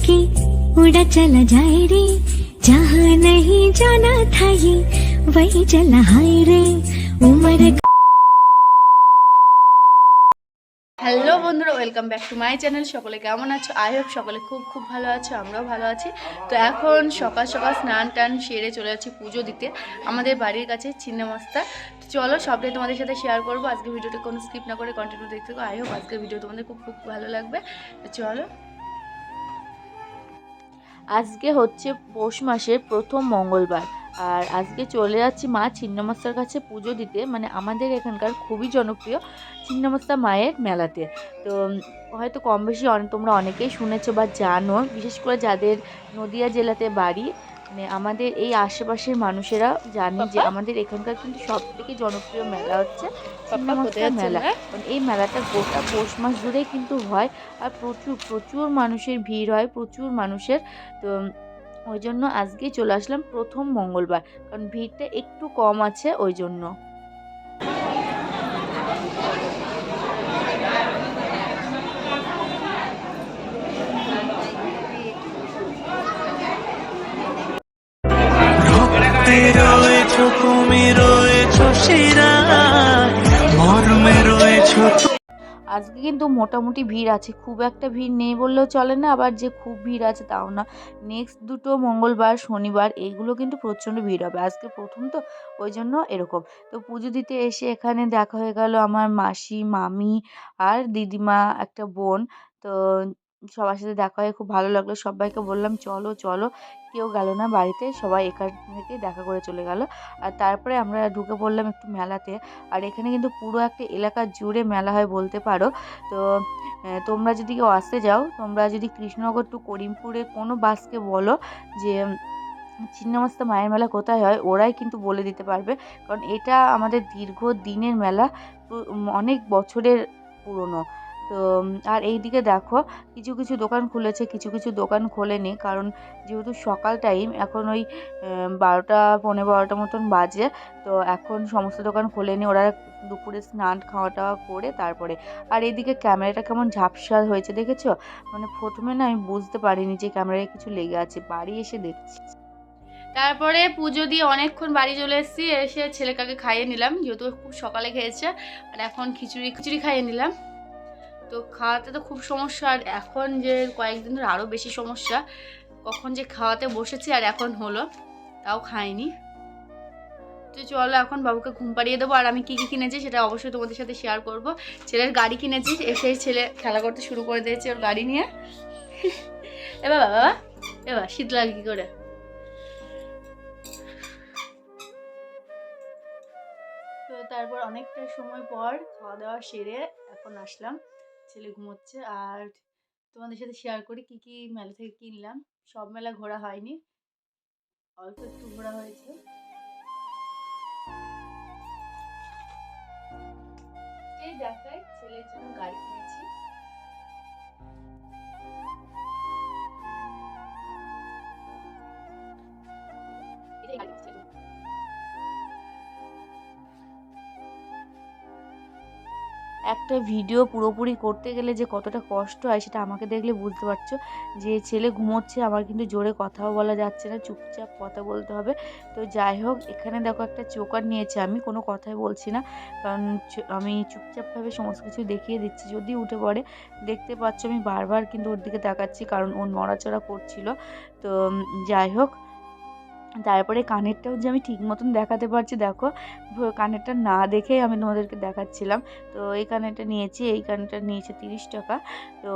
तो पंख लेके उड़ा चला जाए रे जहाँ नहीं जाना था ये वही चला हाय रे उम्र হ্যালো বন্ধুরা welcome back to my channel সকলে কেমন আছো আই হোপ সকলে খুব খুব ভালো আছো আমরাও ভালো আছি তো এখন সকাল সকাল স্নান টান সেরে চলে যাচ্ছি পুজো দিতে আমাদের বাড়ির কাছে ছিন্নমস্তা তো চলো সবটাই তোমাদের সাথে শেয়ার করবো আজকে ভিডিওটা কোনো স্কিপ না করে কন্টিনিউ দেখতে থাকো আই হোপ আজকের ভিডিও তোমাদের খুব খুব ভালো লাগবে তো চলো আজকে হচ্ছে পৌষ মাসের প্রথম মঙ্গলবার। আর আজকে চলে যাচ্ছি মা ছিন্নমস্তার কাছে পুজো দিতে। মানে আমাদের এখানকার খুবই জনপ্রিয় ছিন্নমস্তা মায়ের মেলাতে। তো হয়তো কম বেশি অনেক তোমরা অনেকেই শুনেছো বা জানো, বিশেষ করে যাদের নদিয়া জেলাতে বাড়ি মানে আমাদের এই আশেপাশের মানুষেরা জানে যে আমাদের এখানকার কিন্তু সব থেকে জনপ্রিয় মেলা হচ্ছে মেলা। কারণ এই মেলাটা গোটা পৌষ মাস জুড়েই কিন্তু হয় আর প্রচুর প্রচুর মানুষের ভিড় হয় প্রচুর মানুষের। তো ওই জন্য আজকে চলে আসলাম প্রথম মঙ্গলবার। কারণ ভিড়টা একটু কম আছে ওই জন্য। আজকে কিন্তু মোটামুটি ভিড় আছে, খুব একটা ভিড় নেই বললেও চলে না, আবার যে খুব ভিড় আছে তাও না। নেক্সট দুটো মঙ্গলবার, শনিবার এইগুলো কিন্তু প্রচণ্ড ভিড় হবে। আজকে প্রথম তো, ওই জন্য এরকম। তো পুজো দিতে এসে এখানে দেখা হয়ে গেল আমার মাসি, মামি আর দিদিমা একটা বোন। তো সবার সাথে দেখা হয়ে খুব ভালো লাগল। সবাইকে বললাম, চলো চলো। কেউ গেল না বাড়িতে, সবাই এখান থেকে দেখা করে চলে গেল। আর তারপরে আমরা ঢুকে পড়লাম একটু মেলাতে। আর এখানে কিন্তু পুরো একটা এলাকা জুড়ে মেলা হয় বলতে পারো। তো তোমরা যদি কেউ আসতে যাও, তোমরা যদি কৃষ্ণনগর টু করিমপুরে কোনো বাসকে বলো যে ছিন্নমস্তা মায়ের মেলা কোথায় হয়? ওরাই কিন্তু বলে দিতে পারবে। কারণ এটা আমাদের দীর্ঘ দিনের মেলা অনেক বছরের পুরনো। তো আর এই দিকে দেখো, কিছু কিছু দোকান খুলেছে, কিছু কিছু দোকান খোলেনি, কারণ যেহেতু সকাল টাইম এখন ওই বারোটা পনেরো বারোটা মতন বাজে, তো এখন সমস্ত দোকান খোলেনি, ওরা দুপুরে স্নান খাওয়া টাওয়া করে তারপরে। আর এইদিকে ক্যামেরাটা কেমন ঝাপসা হয়েছে দেখেছ? মানে প্রথমে না আমি বুঝতে পারিনি যে ক্যামেরায় কিছু লেগে আছে, বাড়ি এসে দেখছি। তারপরে পুজো দিয়ে অনেকক্ষণ বাড়ি চলে এসেছি, এসে ছেলেকাকে খাইয়ে নিলাম, যেহেতু খুব সকালে খেয়েছে, আর এখন খিচুড়ি খিচুড়ি খাইয়ে নিলাম। তো খাওয়াতে তো খুব সমস্যা। আর এখন যে কয়েকদিন ধরে আরও বেশি সমস্যা, কখন যে খাওয়াতে বসেছি আর এখন হলো, তাও খাইনি। তো চলো এখন বাবুকে ঘুম পাড়িয়ে দেবো আর আমি কী কী কিনেছি সেটা অবশ্যই তোমাদের সাথে শেয়ার করব। ছেলের গাড়ি কিনেছি এসেই ছেলে খেলা করতে শুরু করে দিয়েছে ওর গাড়ি নিয়ে। এবার বাবা বাবা, এ এবার শীত লাগে কী করে? তো তারপর অনেকটা সময় পর খাওয়া দাওয়া সেরে এখন আসলাম। ছেলে ঘুমোচ্ছে। আর তোমাদের সাথে শেয়ার করি কি কি মেলা থেকে কিনলাম। সব মেলা ঘোরা হয়নি। অল্প একটু ঘোরা হয়েছে। এই দেখাই ছেলের জন্য গাড়ি একটা ভিডিও পুরোপুরি করতে গেলে যে কতটা কষ্ট হয় সেটা আমাকে দেখলে বুঝতে পারছ। যে ছেলে ঘুমোচ্ছে, আমার কিন্তু জোরে কথাও বলা যাচ্ছে না, চুপচাপ কথা বলতে হবে। তো যাই হোক, এখানে দেখো একটা চোকার নিয়েছি আমি, কোনো কথাই বলছি না। কারণ আমি চুপচাপভাবে সমস্ত কিছু দেখিয়ে দিচ্ছি, যদি উঠে পড়ে। দেখতে পাচ্ছ আমি বারবার কিন্তু ওর দিকে তাকাচ্ছি, কারণ ও নড়াচড়া করছিল। তো যাই হোক তারপরে কানেরটাও যে আমি ঠিক মতন দেখাতে পারছি, দেখো। কানেরটা না দেখেই আমি তোমাদেরকে দেখাচ্ছিলাম। তো এই কানেরটা নিয়েছি, এই কানেরটা নিয়েছে তিরিশ টাকা। তো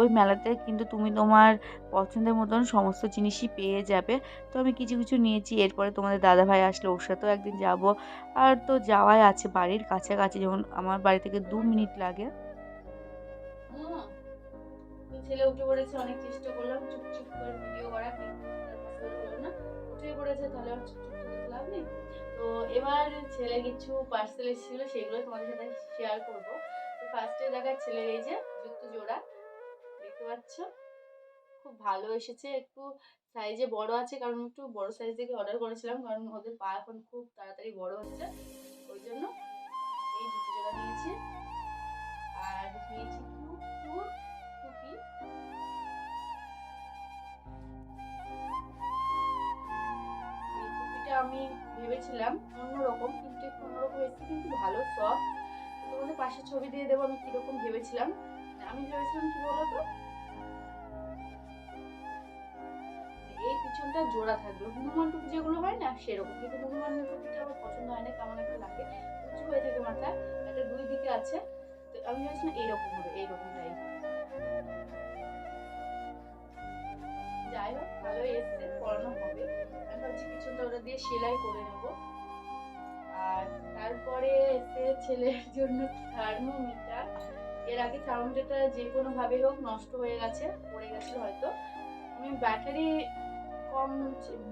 ওই মেলাতে কিন্তু তুমি তোমার পছন্দের মতন সমস্ত জিনিসই পেয়ে যাবে। তো আমি কিছু কিছু নিয়েছি, এরপরে তোমাদের দাদা ভাই আসলে, ওর সাথেও একদিন যাব। আর তো যাওয়াই আছে বাড়ির কাছাকাছি, যেমন আমার বাড়ি থেকে দু মিনিট লাগে। ছেলে উঠে পড়েছে, অনেক চেষ্টা করলাম, চুপচুপ করে ভিডিও করা। উঠে পড়েছে তাহলে আর লাভ নেই। তো এবার ছেলে কিছু পার্সেল এসেছিল, সেগুলো তোমাদের সাথে শেয়ার করব। তো ফার্স্টে দেখা ছেলের এই যে জুতো জোড়া, দেখতে পাচ্ছ? খুব ভালো এসেছে, একটু সাইজে বড় আছে, কারণ একটু বড় সাইজ থেকে অর্ডার করেছিলাম, কারণ ওদের পা এখন খুব তাড়াতাড়ি বড় হচ্ছে। ওই জন্য এই জুতো জোড়া নিয়েছি। আর নিয়েছি আমি ভেবেছিলাম অন্যরকম, কিন্তু একটু অন্যরকম এসছে কিন্তু ভালো সফট তোমাদের পাশে ছবি দিয়ে দেবো, আমি কীরকম ভেবেছিলাম। আমি ভেবেছিলাম কি বলতো? এই পিছনটা জোড়া থাকবে হনুমান টুপি যেগুলো হয় না, সেরকম। কিন্তু হনুমানের টুপিটা আমার পছন্দ হয় না, কেমন একটা লাগে। উঁচু হয়ে থাকে মাথায়, একটা দুই দিকে আছে। তো আমি ভেবেছিলাম এইরকম হবে এইরকম টাইপ ভালোই এসছে, পড়ানো হবে। আমি ভাবছি পিছনটা ওটা দিয়ে সেলাই করে নেব। আর তারপরে এসে ছেলের জন্য থার্মোমিটার এর আগে থার্মোমিটারটা যে কোনো ভাবে হোক নষ্ট হয়ে গেছে, পড়ে গেছে হয়তো। আমি ব্যাটারি কম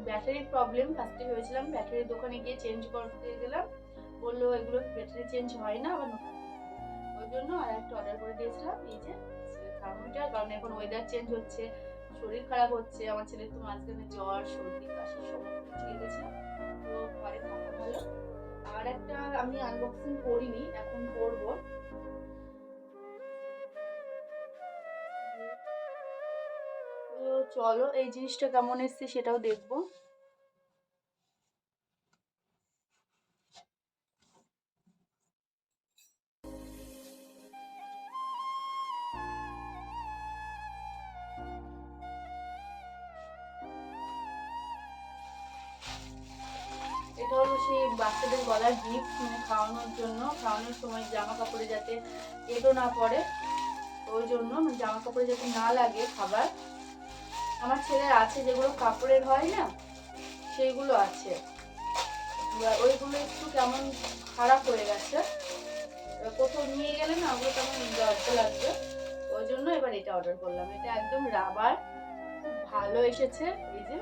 ব্যাটারির প্রবলেম ফার্স্টে ভেবেছিলাম ব্যাটারির দোকানে গিয়ে চেঞ্জ করতে গেলাম। বলল, এগুলো ব্যাটারি চেঞ্জ হয় না, আবার ওই জন্য আর একটা অর্ডার করে দিয়েছিলাম, এই যে থার্মোমিটার কারণ এখন ওয়েদার চেঞ্জ হচ্ছে। শরীর খারাপ হচ্ছে, আমার ছেলের তো মাঝখানে জ্বর, সর্দি, কাশি সমস্ত কিছু লেগেছে তো ঘরে থাকা ভালো। আর একটা আমি আনবক্সিং করিনি, এখন করব। চলো, এই জিনিসটা কেমন এসছে সেটাও দেখব। সেই বাচ্চাদের গলার গিফট মানে খাওয়ানোর জন্য, খাওয়ানোর সময় জামা কাপড়ে যাতে এটো না পড়ে, ওই জন্য মানে জামা কাপড়ে যাতে না লাগে খাবার। আমার ছেলের আছে যেগুলো কাপড়ের হয় না, সেইগুলো আছে। ওইগুলো একটু কেমন খারাপ হয়ে গেছে। কোথাও নিয়ে গেলে না ওগুলো কেমন দরজা লাগবে। ওই জন্য এবার এটা অর্ডার করলাম। এটা একদম রাবার ভালো এসেছে, এই যে।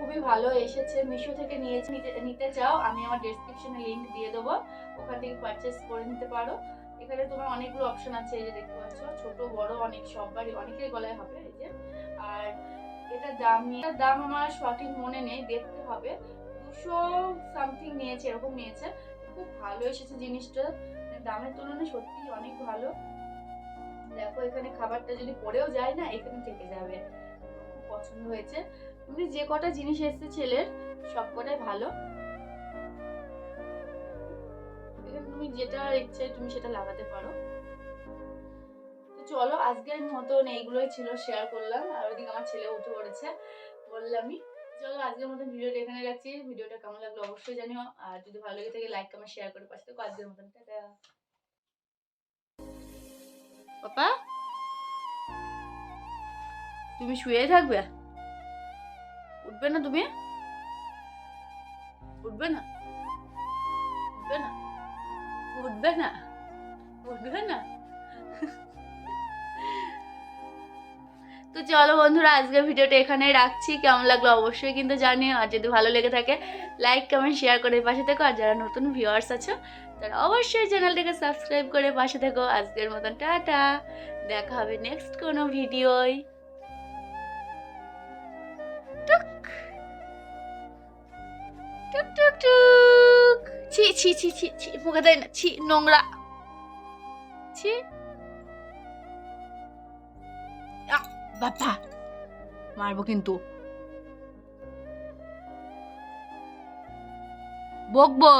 খুবই ভালো এসেছে। মিশো থেকে নিয়েছি, নিতে- চাও, আমি আমার ডেসক্রিপশনে লিংক দিয়ে দেবো। ওখান থেকে পারচেস করে নিতে পারো। এখানে তোমার অনেকগুলো অপশন আছে, এই যে দেখতে পাচ্ছ। ছোট, বড়, অনেক, সববারই, অনেকের গলায় হবে এই যে। আর এটা দাম এটার দাম আমার সঠিক মনে নেই, দেখতে হবে। দুশো সামথিং নিয়েছে, এরকম নিয়েছে। খুব ভালো এসেছে জিনিসটা। দামের তুলনায় সত্যি অনেক ভালো। দেখো, এখানে খাবারটা যদি পড়েও যায় না, এখানে থেকে যাবে। পছন্দ হয়েছে। এমনি যে কটা জিনিস এসছে ছেলের, সব কটাই ভালো। তুমি যেটা ইচ্ছে তুমি সেটা লাগাতে পারো। চলো, আজকের মতন এইগুলোই ছিল শেয়ার করলাম। আর ওইদিকে আমার ছেলে উঠে পড়েছে, বললামই। চলো, আজকের মতন ভিডিওটা এখানে রাখছি। ভিডিওটা কেমন লাগল অবশ্যই জানিও। আর যদি ভালো লেগে থাকে লাইক কমেন্ট শেয়ার করে পাশে থাকো। আজকের মতন, টাটা। পাপা, তুমি শুয়ে থাকবে? উঠবে না তুমি? উঠবে না? উঠবে না? উঠবে না? উঠবে না? তো চলো বন্ধুরা, আজকের ভিডিওটা এখানেই রাখছি। কেমন লাগল অবশ্যই কিন্তু জানিও। আর যদি ভালো লেগে থাকে লাইক কমেন্ট শেয়ার করে পাশে থেকো। আর যারা নতুন ভিউয়ার্স আছো, তারা অবশ্যই চ্যানেলটাকে সাবস্ক্রাইব করে পাশে থেকো। আজকের মতন টাটা। দেখা হবে নেক্সট কোনো ভিডিওয়। টুক টুক টুক ছি ছি ছি ছি ছি মুখে দেয় না ছি নোংরা ছি বাবা মারবো কিন্তু বকবো